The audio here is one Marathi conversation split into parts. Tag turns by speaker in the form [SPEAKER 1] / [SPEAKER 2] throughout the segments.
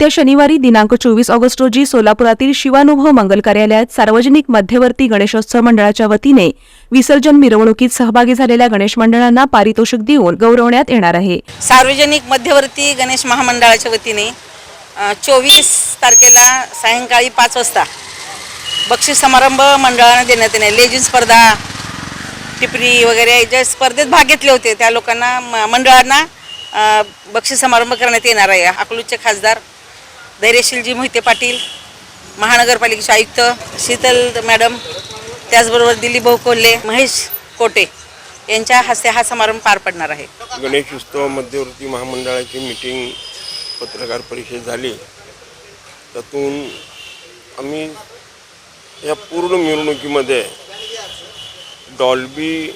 [SPEAKER 1] येत्या शनिवारी दिनांक चोवीस ऑगस्ट रोजी सोलापुरातील शिवानुभव मंगल कार्यालयात सार्वजनिक मध्यवर्ती गणेशोत्सव मंडळाच्या वतीने विसर्जन मिरवणुकीत सहभागी झालेल्या गणेश मंडळांना पारितोषिक देऊन गौरवण्यात येणार आहे.
[SPEAKER 2] सार्वजनिक मध्यवर्ती गणेश महामंडळाच्या वतीने चोवीस तारखेला सायंकाळी पाच वाजता बक्षीस समारंभ मंडळाने देण्यात येणार लेझिम स्पर्धा टिपरी वगैरे ज्या स्पर्धेत भाग घेतले होते त्या लोकांना म- मंडळांना बक्षीस समारंभ करण्यात येणार आहे. अकलूजचे खासदार धैर्यशीलजी मोहिते पाटील महानगरपालिकेचे आयुक्त शीतल मॅडम त्याचबरोबर दिलीप भाऊ कोल्हे महेश कोटे यांच्या हस्ते हा समारंभ पार पडणार आहे.
[SPEAKER 3] गणेश उत्सव मध्यवर्ती महामंडळाची मीटिंग पत्रकार परिषद झाली. त्यातून आम्ही या पूर्ण मिरवणुकीमध्ये डॉल्बी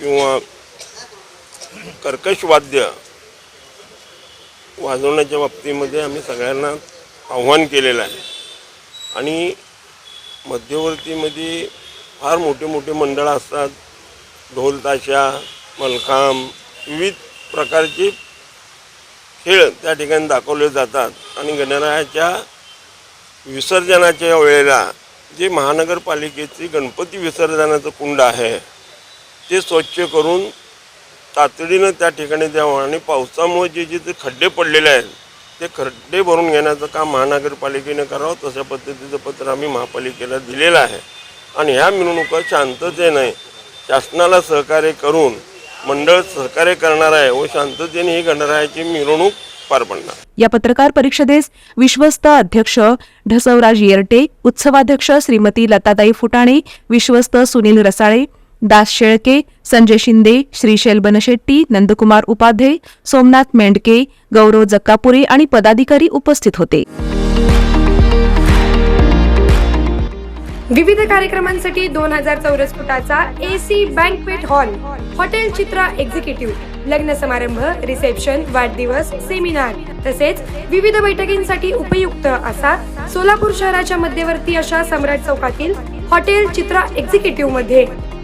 [SPEAKER 3] किंवा कर्कश वाद्य वाजवण्याच्या बाबतीमध्ये आम्ही सगळ्यांना आव्हान केलेलं आहे. आणि मध्यवर्तीमध्ये फार मोठे मोठे मंडळं असतात. ढोल ताशा मलखांब विविध प्रकारचे खेळ त्या ठिकाणी दाखवले जातात. आणि गणरायाच्या विसर्जनाच्या वेळेला जे महानगरपालिकेचे गणपती विसर्जनाचं कुंड आहे ते स्वच्छ करून तातडीनं त्या ठिकाणी द्यावं आणि पावसामुळे जे जे ते खड्डे पडलेले आहेत ते खड्डे भरून घेण्याचं काम महानगरपालिकेने करावं तशा पद्धतीचं पत्र आम्ही महापालिकेला दिलेलं आहे. आणि ह्या मिरवणुका शांततेने शासनाला सहकार्य करून मंडळ सहकार्य करणार आहे व शांततेने ही गणरायाची मिरवणूक पार पडणार.
[SPEAKER 1] या पत्रकार परिषदेस विश्वस्त अध्यक्ष ढसवराज येरटे उत्सवाध्यक्ष श्रीमती लताताई फुटाणे विश्वस्त सुनील रसाळे दास शेळके संजय शिंदे श्रीशैल बनशेट्टी नंदकुमार उपाध्ये सोमनाथ मेंढके गौरव जक्कापुरे आणि पदाधिकारी उपस्थित होते.
[SPEAKER 4] विविध कार्यक्रमांसाठी दोन हजार चौरस फुटाचा A C banquet hall hotel Chitra executive लग्न समारंभ रिसेप्शन वाढदिवस सेमिनार तसेच विविध बैठकींसाठी उपयुक्त असा सोलापूर शहराच्या मध्यवर्ती अशा सम्राट चौकातील हॉटेल चित्रा एक्झिक्युटिव्हमध्ये